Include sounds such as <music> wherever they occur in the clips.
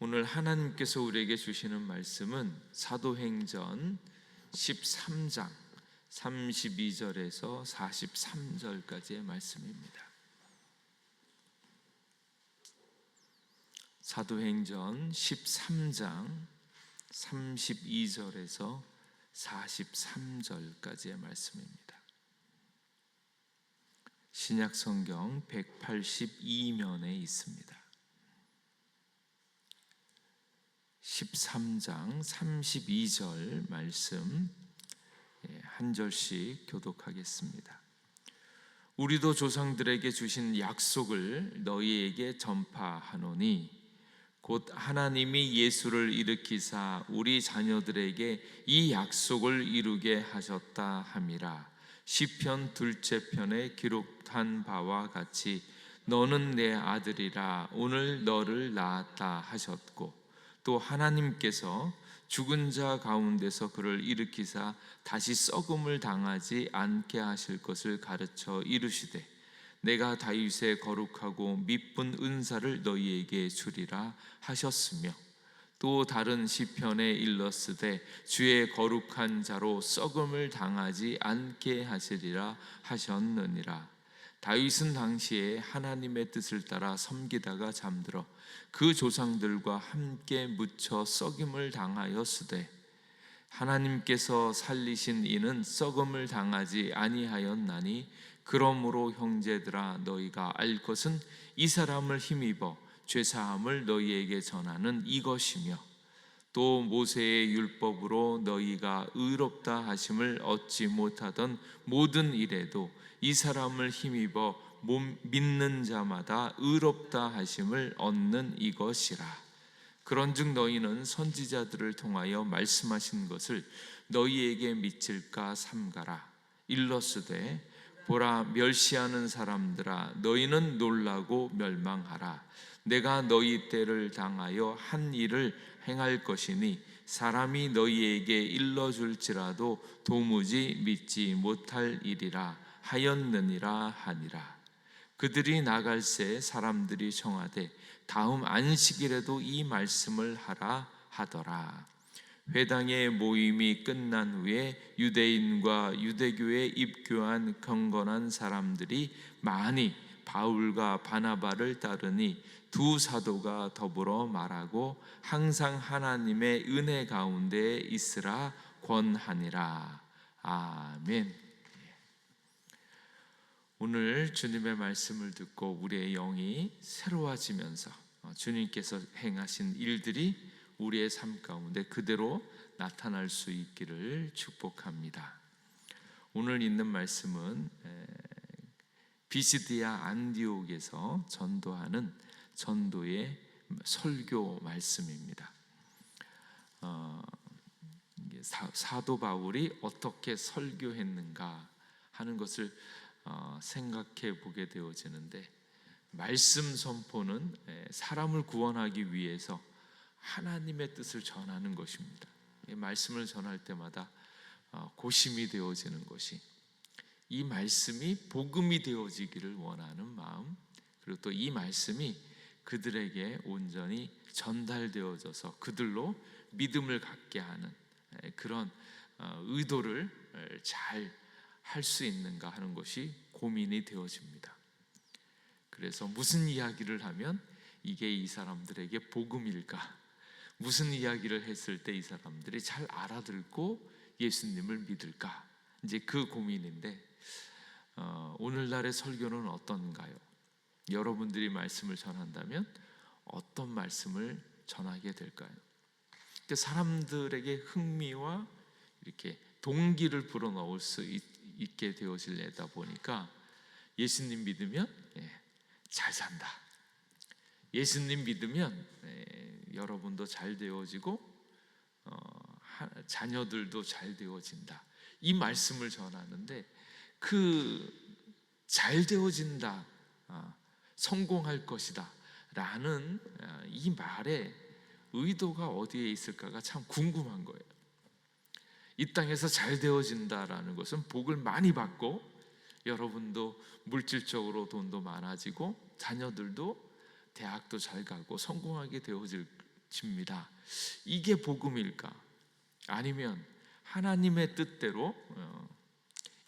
오늘 하나님께서 우리에게 주시는 말씀은 사도행전 13장 32절에서 43절까지의 말씀입니다. 사도행전 13장 32절에서 43절까지의 말씀입니다. 신약 성경 182면에 있습니다. 13장 32절 말씀 예, 한 절씩 교독하겠습니다. 우리도 조상들에게 주신 약속을 너희에게 전파하노니 곧 하나님이 예수를 일으키사 우리 자녀들에게 이 약속을 이루게 하셨다 함이라 시편 둘째 편에 기록한 바와 같이 너는 내 아들이라 오늘 너를 낳았다 하셨고 또 하나님께서 죽은 자 가운데서 그를 일으키사 다시 썩음을 당하지 않게 하실 것을 가르쳐 이르시되 내가 다윗의 거룩하고 미쁜 은사를 너희에게 주리라 하셨으며 또 다른 시편에 일렀으되 주의 거룩한 자로 썩음을 당하지 않게 하시리라 하셨느니라 다윗은 당시에 하나님의 뜻을 따라 섬기다가 잠들어 그 조상들과 함께 묻혀 썩임을 당하였으되 하나님께서 살리신 이는 썩음을 당하지 아니하였나니 그러므로 형제들아 너희가 알 것은 이 사람을 힘입어 죄 사함을 너희에게 전하는 이것이며 또 모세의 율법으로 너희가 의롭다 하심을 얻지 못하던 모든 일에도 이 사람을 힘입어 몸 믿는 자마다 의롭다 하심을 얻는 이것이라. 그런즉 너희는 선지자들을 통하여 말씀하신 것을 너희에게 미칠까 삼가라. 일러스되 보라 멸시하는 사람들아 너희는 놀라고 멸망하라. 내가 너희 때를 당하여 한 일을 행할 것이니 사람이 너희에게 일러줄지라도 도무지 믿지 못할 일이라 하였느니라 하니라. 그들이 나갈 새 사람들이 청하되 다음 안식일에도 이 말씀을 하라 하더라 회당의 모임이 끝난 후에 유대인과 유대교에 입교한 경건한 사람들이 많이 바울과 바나바를 따르니 두 사도가 더불어 말하고 항상 하나님의 은혜 가운데 있으라 권하니라 아멘. 오늘 주님의 말씀을 듣고 우리의 영이 새로워지면서 어, 주님께서 행하신 일들이 우리의 삶 가운데 그대로 나타날 수 있기를 축복합니다. 오늘 있는 말씀은 비시디아 안디옥에서 전도하는 전도의 설교 말씀입니다. 어, 사 도 바울이 어떻게 설교했는가 하는 것을 어, 생각해 보게 되어지는데 말씀 선포는 사람을 구원하기 위해서 하나님의 뜻을 전하는 것입니다. 말씀을 전할 때마다 어, 고심이 되어지는 것이 이 말씀이 복음이 되어지기를 원하는 마음 그리고 또 이 말씀이 그들에게 온전히 전달되어져서 그들로 믿음을 갖게 하는 그런 어, 의도를 잘 할 수 있는가 하는 것이 고민이 되어집니다. 그래서 무슨 이야기를 하면 이게 이 사람들에게 복음일까? 무슨 이야기를 했을 때 이 사람들이 잘 알아듣고 예수님을 믿을까? 이제 그 고민인데 어, 오늘날의 설교는 어떤가요? 여러분들이 말씀을 전한다면 어떤 말씀을 전하게 될까요? 사람들에게 흥미와 이렇게 동기를 불어넣을 수 있, 게 되어질려다 보니까 예수님 믿으면 예, 잘 산다. 예수님 믿으면 예, 여러분도 잘 되어지고 어, 자녀들도 잘 되어진다. 이 말씀을 전하는데 그 잘 되어진다, 어, 성공할 것이다 라는 어, 이 말의 의도가 어디에 있을까가 참 궁금한 거예요. 이 땅에서 잘 되어진다라는 것은 복을 많이 받고 여러분도 물질적으로 돈도 많아지고 자녀들도 대학도 잘 가고 성공하게 되어질 되어 집니다. 이게 복음일까? 아니면 하나님의 뜻대로 어,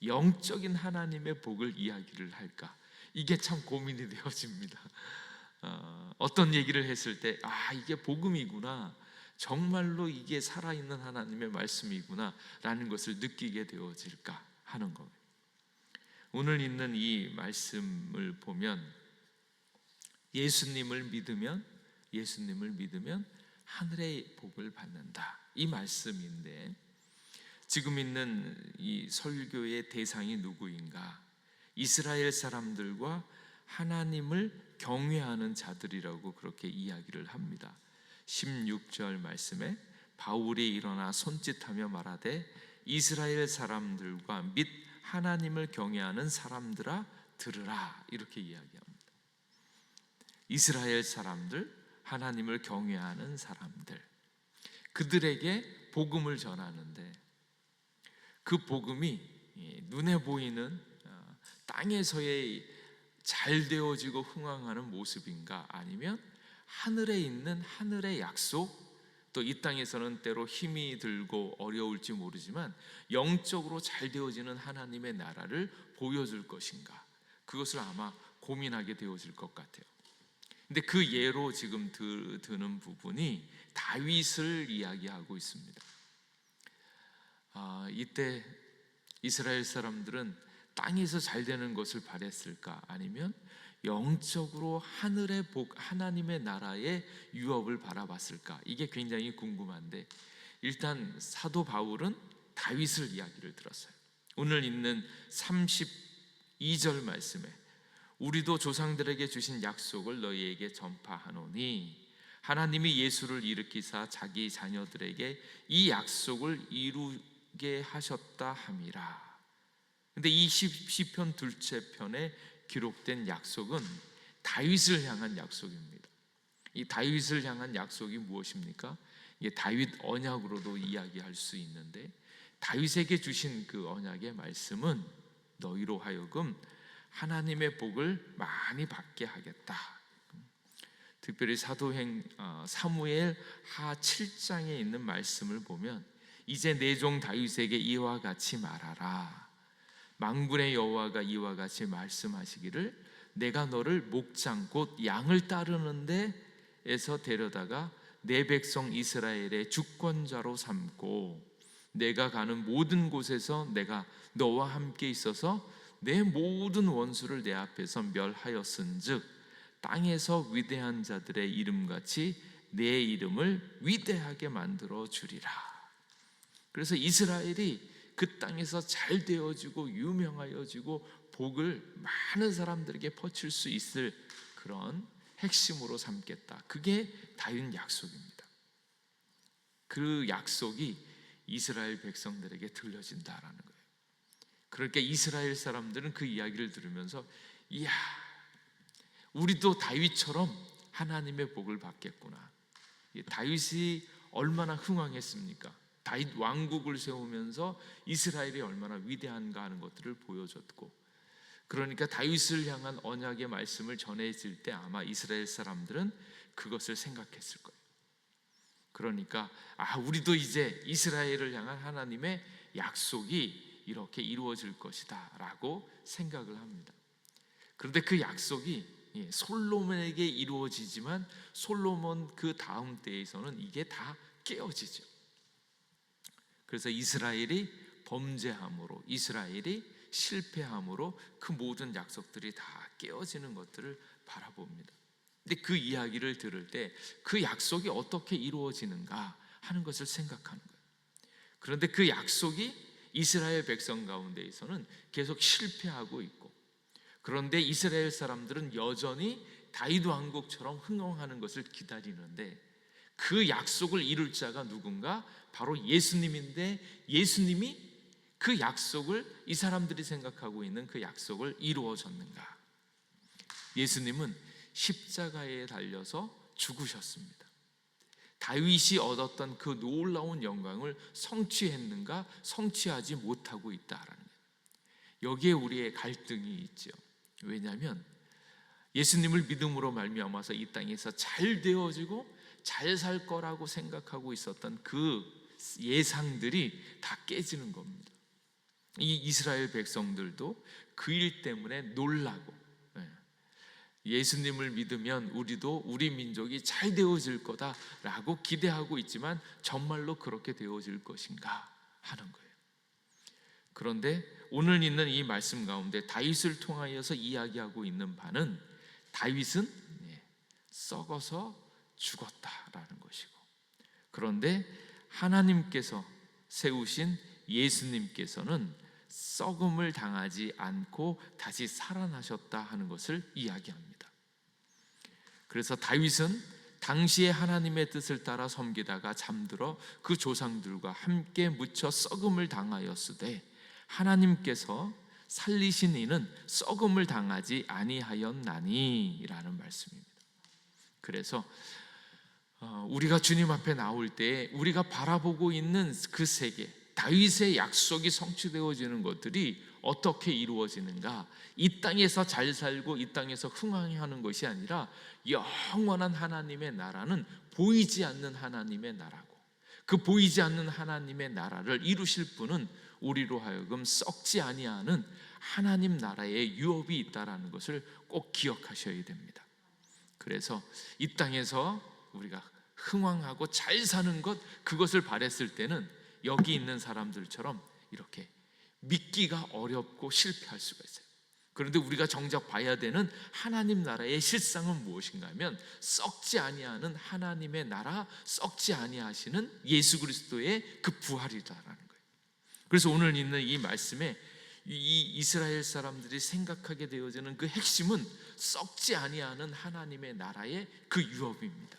영적인 하나님의 복을 이야기를 할까? 이게 참 고민이 <laughs> 되어집니다. 어, 어떤 얘기를 했을 때, 아, 이게 복음이구나. 정말로 이게 살아있는 하나님의 말씀이구나. 라는 것을 느끼게 되어질까 하는 겁니다. 오늘 있는 이 말씀을 보면 예수님을 믿으면, 예수님을 믿으면 하늘의 복을 받는다. 이 말씀인데, 지금 있는 이 설교의 대상이 누구인가? 이스라엘 사람들과 하나님을 경외하는 자들이라고 그렇게 이야기를 합니다. 16절 말씀에 바울이 일어나 손짓하며 말하되 이스라엘 사람들과 및 하나님을 경외하는 사람들아 들으라 이렇게 이야기합니다. 이스라엘 사람들, 하나님을 경외하는 사람들 그들에게 복음을 전하는데 그 복음이 눈에 보이는 어, 땅에서의 잘 되어지고 흥황하는 모습인가 아니면 하늘에 있는 하늘의 약속 또 이 땅에서는 때로 힘이 들고 어려울지 모르지만 영적으로 잘 되어지는 하나님의 나라를 보여줄 것인가 그것을 아마 고민하게 되어질 것 같아요. 근데 그 예로 지금 드 는 부분이 다윗을 이야기하고 있습니다. 아, 이때 이스라엘 사람들은 땅에서 잘 되는 것을 바랬을까? 아니면 영적으로 하늘의 복, 하나님의 나라의 유업을 바라봤을까? 이게 굉장히 궁금한데 일단 사도 바울은 다윗을 이야기를 들었어요. 오늘 있는 32절 말씀에 우리도 조상들에게 주신 약속을 너희에게 전파하노니 하나님이 예수를 일으키사 자기 자녀들에게 이 약속을 이루게 하셨다 함이라. 근데 이 시편 둘째 편에 기록된 약속은 다윗을 향한 약속입니다. 이 다윗을 향한 약속이 무엇입니까? 이게 다윗 언약으로도 이야기할 수 있는데 다윗에게 주신 그 언약의 말씀은 너희로 하여금 하나님의 복을 많이 받게 하겠다. 특별히 사도행 어, 사무엘 하 7장에 있는 말씀을 보면 이제 내종 다윗에게 이와 같이 말하라. 망군의 여호와가 이와 같이 말씀하시기를 내가 너를 목장 곧 양을 따르는데 에서 데려다가 내 백성 이스라엘의 주권자로 삼고 내가 가는 모든 곳에서 내가 너와 함께 있어서 내 모든 원수를 내 앞에서 멸하였은즉 땅에서 위대한 자들의 이름같이 내 이름을 위대하게 만들어 주리라. 그래서 이스라엘이 그 땅에서 잘 되어지고 유명하여지고 복을 많은 사람들에게 퍼칠 수 있을 그런 핵심으로 삼겠다. 그게 다윗 약속입니다. 그 약속이 이스라엘 백성들에게 들려진다라는. 그러니까 이스라엘 사람들은 그 이야기를 들으면서 이야 우리도 다윗처럼 하나님의 복을 받겠구나. 다윗이 얼마나 흥왕했습니까? 다윗 왕국을 세우면서 이스라엘이 얼마나 위대한가 하는 것들을 보여줬고 그러니까 다윗을 향한 언약의 말씀을 전해질 때 아마 이스라엘 사람들은 그것을 생각했을 거예요. 그러니까 아 우리도 이제 이스라엘을 향한 하나님의 약속이 이렇게 이루어질 것이다 라고 생각을 합니다. 그런데 그 약속이 예, 솔로몬에게 이루어지지만 솔로몬 그 다음 때에서는 이게 다 깨어지죠. 그래서 이스라엘이 범죄함으로 이스라엘이 실패함으로 그 모든 약속들이 다 깨어지는 것들을 바라봅니다. 근데 그 이야기를 들을 때 그 약속이 어떻게 이루어지는가 하는 것을 생각하는 거예요. 그런데 그 약속이 이스라엘 백성 가운데에서는 계속 실패하고 있고 그런데 이스라엘 사람들은 여전히 다윗 왕국처럼 흥왕하는 것을 기다리는데 그 약속을 이룰 자가 누군가 바로 예수님인데 예수님이 그 약속을 이 사람들이 생각하고 있는 그 약속을 이루어졌는가? 예수님은 십자가에 달려서 죽으셨습니다. 다윗이 얻었던 그 놀라운 영광을 성취했는가? 성취하지 못하고 있다라는. 여기에 우리의 갈등이 있죠. 왜냐하면 예수님을 믿음으로 말미암아서 이 땅에서 잘 되어지고 잘 살 거라고 생각하고 있었던 그 예상들이 다 깨지는 겁니다. 이 이스라엘 백성들도 그 일 때문에 놀라고 예, 예수님을 믿으면 우리도 우리 민족이 잘 되어질 거다라고 기대하고 있지만 정말로 그렇게 되어질 것인가 하는 거예요. 그런데 오늘 있는 이 말씀 가운데 다윗을 통하여서 이야기하고 있는 바는 다윗은 예, 썩어서 죽었다라는 것이고 그런데 하나님께서 세우신 예수님께서는 썩음을 당하지 않고 다시 살아나셨다 하는 것을 이야기합니다. 그래서 다윗은 당시에 하나님의 뜻을 따라 섬기다가 잠들어 그 조상들과 함께 묻혀 썩음을 당하였으되 하나님께서 살리신 이는 썩음을 당하지 아니하였나니라는 말씀입니다. 그래서 어, 우리가 주님 앞에 나올 때 우리가 바라보고 있는 그 세계 다윗의 약속이 성취되어지는 것들이 어떻게 이루어지는가? 이 땅에서 잘 살고 이 땅에서 흥황하는 것이 아니라 영원한 하나님의 나라는 보이지 않는 하나님의 나라고 그 보이지 않는 하나님의 나라를 이루실 분은 우리로 하여금 썩지 아니하는 하나님 나라의 유업이 있다라는 것을 꼭 기억하셔야 됩니다. 그래서 이 땅에서 우리가 흥왕하고 잘 사는 것 그것을 바랬을 때는 여기 있는 사람들처럼 이렇게 믿기가 어렵고 실패할 수가 있어요. 그런데 우리가 정작 봐야 되는 하나님 나라의 실상은 무엇인가 하면 썩지 아니하는 하나님의 나라, 썩지 아니하시는 예수 그리스도의 그 부활이다라는 거예요. 그래서 오늘 있는 이 말씀에 이 이스라엘 사람들이 생각하게 되어지는 그 핵심은 썩지 아니하는 하나님의 나라의 그 유업입니다.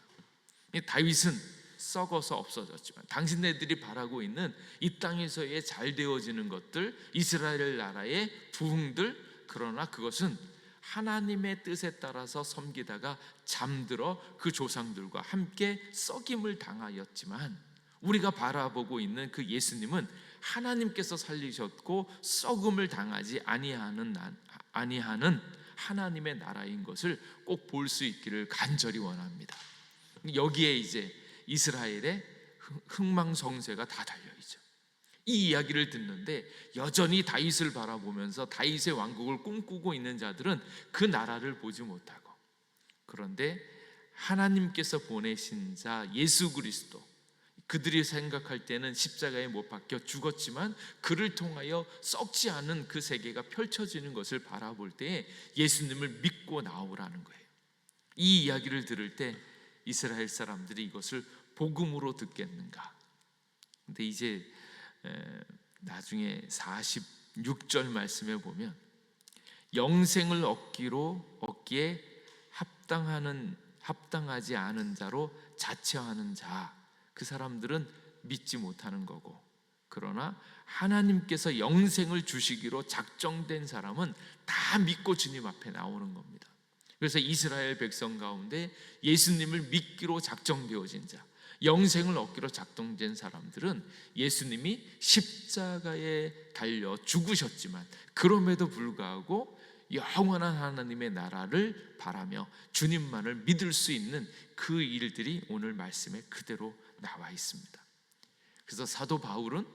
다윗은 썩어서 없어졌지만 당신네들이 바라고 있는 이 땅에서의 잘 되어지는 것들 이스라엘 나라의 부흥들 그러나 그것은 하나님의 뜻에 따라서 섬기다가 잠들어 그 조상들과 함께 썩임을 당하였지만 우리가 바라보고 있는 그 예수님은 하나님께서 살리셨고 썩음을 당하지 아니하는 아니하는 하나님의 나라인 것을 꼭 볼 수 있기를 간절히 원합니다. 여기에 이제 이스라엘의 흥망성쇠가 다 달려 있죠. 이 이야기를 듣는데 여전히 다윗을 바라보면서 다윗의 왕국을 꿈꾸고 있는 자들은 그 나라를 보지 못하고 그런데 하나님께서 보내신 자 예수 그리스도 그들이 생각할 때는 십자가에 못 박혀 죽었지만 그를 통하여 썩지 않은 그 세계가 펼쳐지는 것을 바라볼 때 예수님을 믿고 나오라는 거예요. 이 이야기를 들을 때 이스라엘 사람들이 이것을 복음으로 듣겠는가? 근데 이제 나중에 46절 말씀에 보면 영생을 얻기로 얻기에 합당하는 합당하지 않은 자로 자처하는 자 그 사람들은 믿지 못하는 거고 그러나 하나님께서 영생을 주시기로 작정된 사람은 다 믿고 주님 앞에 나오는 겁니다. 그래서 이스라엘 백성 가운데 예수님을 믿기로 작정되어진 자, 영생을 얻기로 작동된 사람들은 예수님이 십자가에 달려 죽으셨지만 그럼에도 불구하고 영원한 하나님의 나라를 바라며 주님만을 믿을 수 있는 그 일들이 오늘 말씀에 그대로 나와 있습니다. 그래서 사도 바울은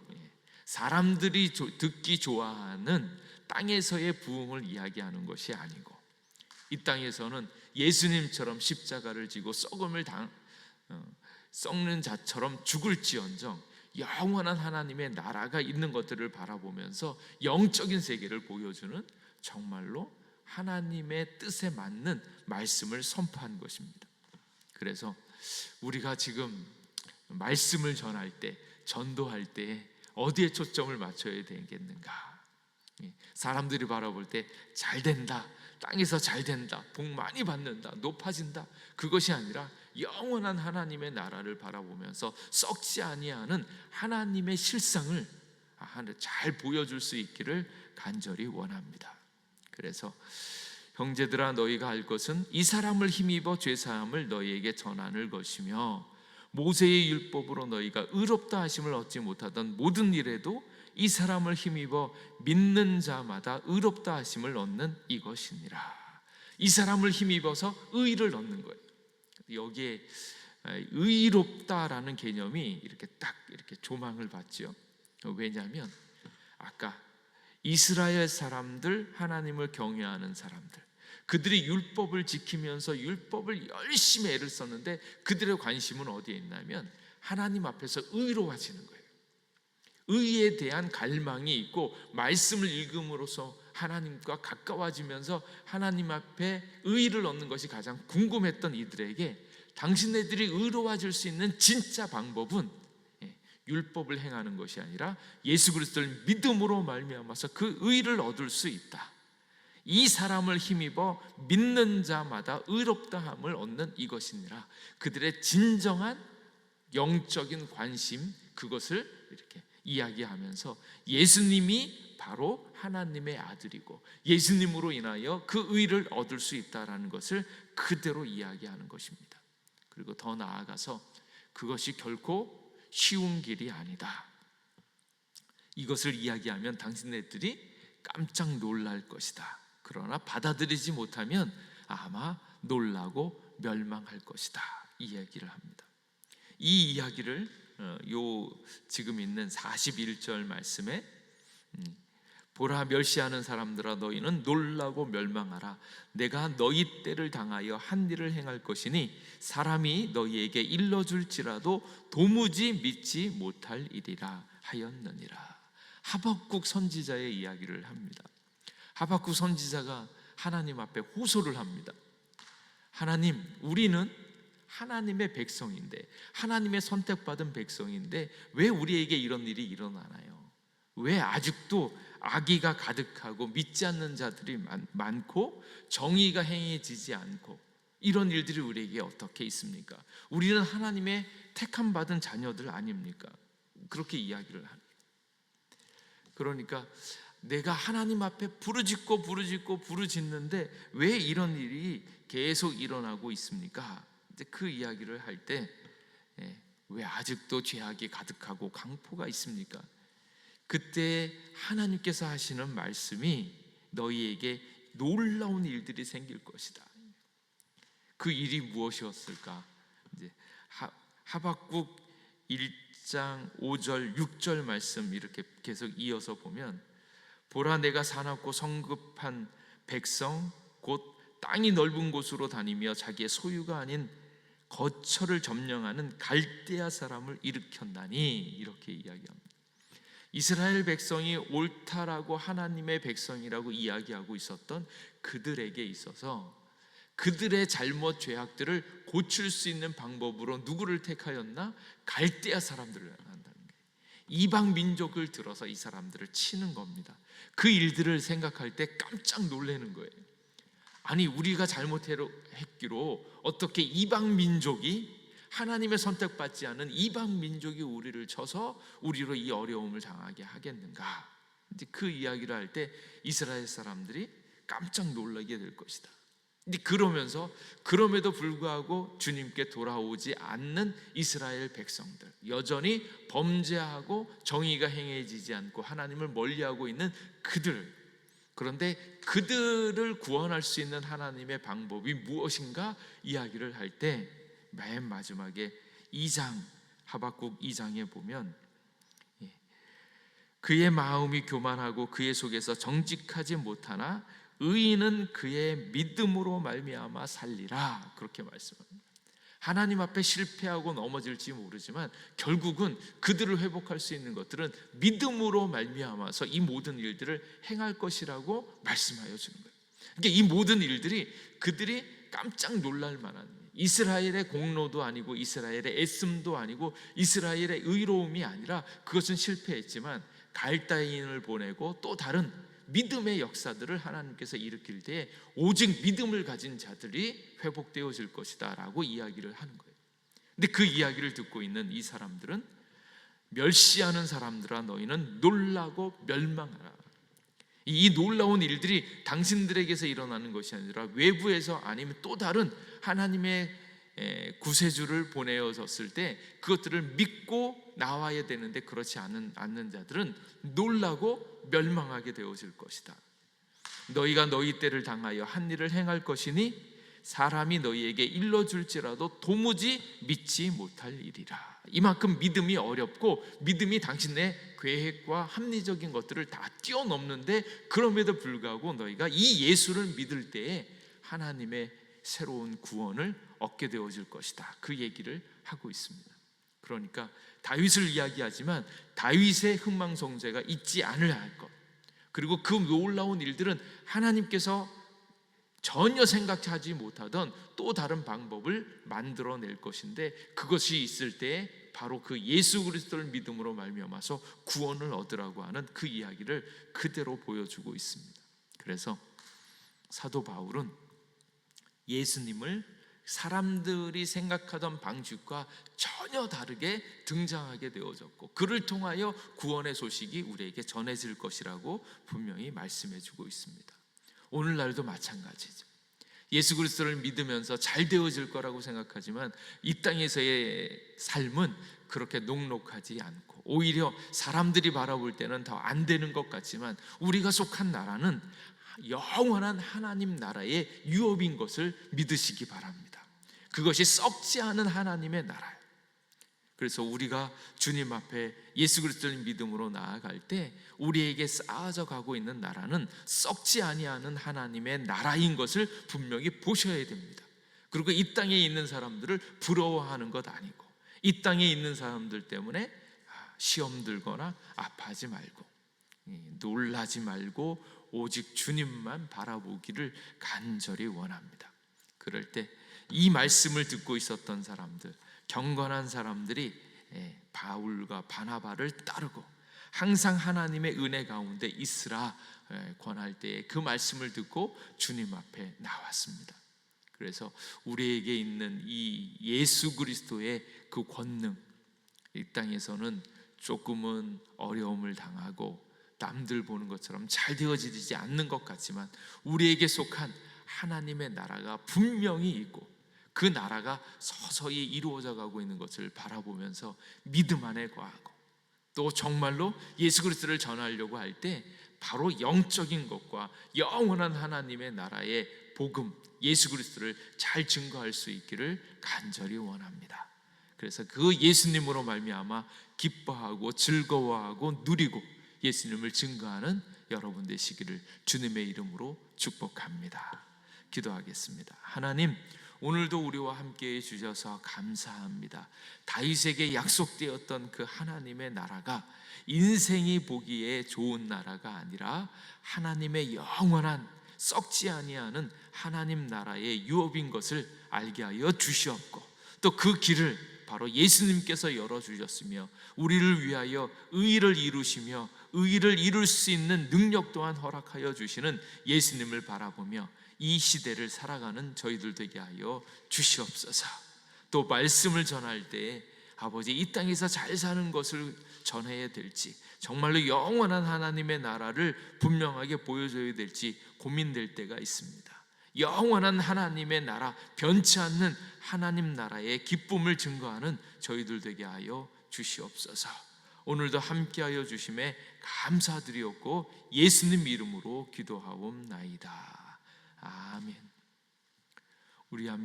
사람들이 듣기 좋아하는 땅에서의 부흥을 이야기하는 것이 아니고 이 땅에서는 예수님처럼 십자가를 지고 썩음을 당 어, 썩는 자처럼 죽을지언정 영원한 하나님의 나라가 있는 것들을 바라보면서 영적인 세계를 보여주는 정말로 하나님의 뜻에 맞는 말씀을 선포한 것입니다. 그래서 우리가 지금 말씀을 전할 때, 전도할 때 어디에 초점을 맞춰야 되겠는가? 예, 사람들이 바라볼 때 잘 된다, 땅에서 잘 된다, 복 많이 받는다, 높아진다. 그것이 아니라 영원한 하나님의 나라를 바라보면서 썩지 아니하는 하나님의 실상을 잘 보여줄 수 있기를 간절히 원합니다. 그래서 형제들아 너희가 알 것은 이 사람을 힘입어 죄 사함을 너희에게 전하는 것이며 모세의 율법으로 너희가 의롭다 하심을 얻지 못하던 모든 일에도 이 사람을 힘입어 믿는 자마다 의롭다 하심을 얻는 이것이니라. 이 사람을 힘입어서 의를 얻는 거예요. 여기에 의롭다라는 개념이 이렇게 딱 이렇게 조망을 받죠. 왜냐하면 아까 이스라엘 사람들 하나님을 경외하는 사람들 그들이 율법을 지키면서 율법을 열심히 애를 썼는데 그들의 관심은 어디에 있냐면 하나님 앞에서 의로워지는 거예요. 의에 대한 갈망이 있고 말씀을 읽음으로써 하나님과 가까워지면서 하나님 앞에 의를 얻는 것이 가장 궁금했던 이들에게 당신네들이 의로워질 수 있는 진짜 방법은 예, 율법을 행하는 것이 아니라 예수 그리스도를 믿음으로 말미암아서 그 의를 얻을 수 있다. 이 사람을 힘입어 믿는 자마다 의롭다함을 얻는 이것이니라. 그들의 진정한 영적인 관심 그것을 이렇게 이야기하면서 예수님이 바로 하나님의 아들이고 예수님으로 인하여 그 의를 얻을 수 있다라는 것을 그대로 이야기하는 것입니다. 그리고 더 나아가서 그것이 결코 쉬운 길이 아니다. 이것을 이야기하면 당신네들이 깜짝 놀랄 것이다. 그러나 받아들이지 못하면 아마 놀라고 멸망할 것이다. 이 얘기를 합니다. 이 이야기를 어, 요 지금 있는 41절 말씀에 음, 보라 멸시하는 사람들아 너희는 놀라고 멸망하라 내가 너희 때를 당하여 한 일을 행할 것이니 사람이 너희에게 일러 줄지라도 도무지 믿지 못할 일이라 하였느니라 하박국 선지자의 이야기를 합니다 하박국 선지자가 하나님 앞에 호소를 합니다 하나님 우리는 하나님의 백성인데 하나님의 선택받은 백성인데 왜 우리에게 이런 일이 일어나나요? 왜 아직도 악의가 가득하고 믿지 않는 자들이 많, 많고 정의가 행해지지 않고 이런 일들이 우리에게 어떻게 있습니까? 우리는 하나님의 택함 받은 자녀들 아닙니까? 그렇게 이야기를 합니다. 그러니까 내가 하나님 앞에 부르짖고 부르짖고 부르짖는데 왜 이런 일이 계속 일어나고 있습니까? 이제 그 이야기를 할 때 왜 아직도 죄악이 가득하고 강포가 있습니까? 그때 하나님께서 하시는 말씀이 너희에게 놀라운 일들이 생길 것이다. 그 일이 무엇이었을까? 이제 하박국 1장 5절 6절 말씀 이렇게 계속 이어서 보면 보라 내가 사납고 성급한 백성 곧 땅이 넓은 곳으로 다니며 자기의 소유가 아닌 거처를 점령하는 갈대아 사람을 일으켰나니 이렇게 이야기합니다. 이스라엘 백성이 옳다라고 하나님의 백성이라고 이야기하고 있었던 그들에게 있어서 그들의 잘못 죄악들을 고칠 수 있는 방법으로 누구를 택하였나? 갈대아 사람들을 거예요. 이방 민족을 들어서 이 사람들을 치는 겁니다. 그 일들을 생각할 때 깜짝 놀라는 거예요. 아니 우리가 잘못했기로 어떻게 이방 민족이 하나님의 선택받지 않은 이방 민족이 우리를 쳐서 우리로 이 어려움을 당하게 하겠는가? 그 이야기를 할 때 이스라엘 사람들이 깜짝 놀라게 될 것이다. 근데 그러면서 그럼에도 불구하고 주님께 돌아오지 않는 이스라엘 백성들 여전히 범죄하고 정의가 행해지지 않고 하나님을 멀리하고 있는 그들. 그런데 그들을 구원할 수 있는 하나님의 방법이 무엇인가 이야기를 할 때 맨 마지막에 2장 하박국 2장에 보면 예, 그의 마음이 교만하고 그의 속에서 정직하지 못하나 의인은 그의 믿음으로 말미암아 살리라 그렇게 말씀합니다. 하나님 앞에 실패하고 넘어질지 모르지만 결국은 그들을 회복할 수 있는 것들은 믿음으로 말미암아서 이 모든 일들을 행할 것이라고 말씀하여 주는 거예요. 그러니까 이 모든 일들이 그들이 깜짝 놀랄 만한 이스라엘의 공로도 아니고 이스라엘의 애씀도 아니고 이스라엘의 의로움이 아니라 그것은 실패했지만 갈다인을 보내고 또 다른 믿음의 역사들을 하나님께서 일으킬 때 오직 믿음을 가진 자들이 회복되어질 것이다라고 이야기를 하는 거예요. 근데 그 이야기를 듣고 있는 이 사람들은 멸시하는 사람들아 너희는 놀라고 멸망하라. 이 놀라운 일들이 당신들에게서 일어나는 것이 아니라 외부에서 아니면 또 다른 하나님의 구세주를 보내어졌을 때 그것들을 믿고 나와야 되는데 그렇지 않은, 않는 자들은 놀라고 멸망하게 되어질 것이다. 너희가 너희 때를 당하여 한 일을 행할 것이니 사람이 너희에게 일러줄지라도 도무지 믿지 못할 일이라. 이만큼 믿음이 어렵고 믿음이 당신의 계획과 합리적인 것들을 다 뛰어넘는데 그럼에도 불구하고 너희가 이 예수를 믿을 때에 하나님의 새로운 구원을 얻게 되어질 것이다. 그 얘기를 하고 있습니다. 그러니까 다윗을 이야기하지만 다윗의 흥망성쇠가 있지 않을 할 것. 그리고 그 놀라운 일들은 하나님께서 전혀 생각하지 못하던 또 다른 방법을 만들어낼 것인데 그것이 있을 때 바로 그 예수 그리스도를 믿음으로 말미암아서 구원을 얻으라고 하는 그 이야기를 그대로 보여주고 있습니다. 그래서 사도 바울은 예수님을 사람들이 생각하던 방식과 전혀 다르게 등장하게 되어졌고 그를 통하여 구원의 소식이 우리에게 전해질 것이라고 분명히 말씀해 주고 있습니다. 오늘날도 마찬가지죠. 예수 그리스도를 믿으면서 잘 되어질 거라고 생각하지만 이 땅에서의 삶은 그렇게 녹록하지 않고 오히려 사람들이 바라볼 때는 더 안 되는 것 같지만 우리가 속한 나라는 영원한 하나님 나라의 유업인 것을 믿으시기 바랍니다. 그것이 썩지 않은 하나님의 나라예요. 그래서 우리가 주님 앞에 예수 그리스도를 믿음으로 나아갈 때 우리에게 쌓아져 가고 있는 나라는 썩지 아니하는 하나님의 나라인 것을 분명히 보셔야 됩니다. 그리고 이 땅에 있는 사람들을 부러워하는 것 아니고 이 땅에 있는 사람들 때문에 시험 들거나 아파하지 말고 놀라지 말고 오직 주님만 바라보기를 간절히 원합니다. 그럴 때 이 말씀을 듣고 있었던 사람들, 경건한 사람들이 예, 바울과 바나바를 따르고 항상 하나님의 은혜 가운데 있으라 예, 권할 때에 그 말씀을 듣고 주님 앞에 나왔습니다. 그래서 우리에게 있는 이 예수 그리스도의 그 권능 이 땅에서는 조금은 어려움을 당하고 남들 보는 것처럼 잘 되어지지 않는 것 같지만 우리에게 속한 하나님의 나라가 분명히 있고 그 나라가 서서히 이루어져 가고 있는 것을 바라보면서 믿음 안에 거하고 또 정말로 예수 그리스도를 전하려고 할 때 바로 영적인 것과 영원한 하나님의 나라의 복음 예수 그리스도를 잘 증거할 수 있기를 간절히 원합니다. 그래서 그 예수님으로 말미암아 기뻐하고 즐거워하고 누리고 예수님을 증거하는 여러분 되시기를 주님의 이름으로 축복합니다. 기도하겠습니다. 하나님 오늘도 우리와 함께 해 주셔서 감사합니다. 다윗에게 약속되었던 그 하나님의 나라가 인생이 보기에 좋은 나라가 아니라 하나님의 영원한 썩지 아니하는 하나님 나라의 유업인 것을 알게 하여 주시옵고 또 그 길을 바로 예수님께서 열어 주셨으며 우리를 위하여 의를 이루시며 의를 이룰 수 있는 능력 또한 허락하여 주시는 예수님을 바라보며 이 시대를 살아가는 저희들 되게 하여 주시옵소서. 또 말씀을 전할 때 아버지 이 땅에서 잘 사는 것을 전해야 될지 정말로 영원한 하나님의 나라를 분명하게 보여줘야 될지 고민될 때가 있습니다. 영원한 하나님의 나라 변치 않는 하나님 나라의 기쁨을 증거하는 저희들 되게 하여 주시옵소서. 오늘도 함께하여 주심에 감사드리옵고 예수님 이름으로 기도하옵나이다. 아멘. 우리 함께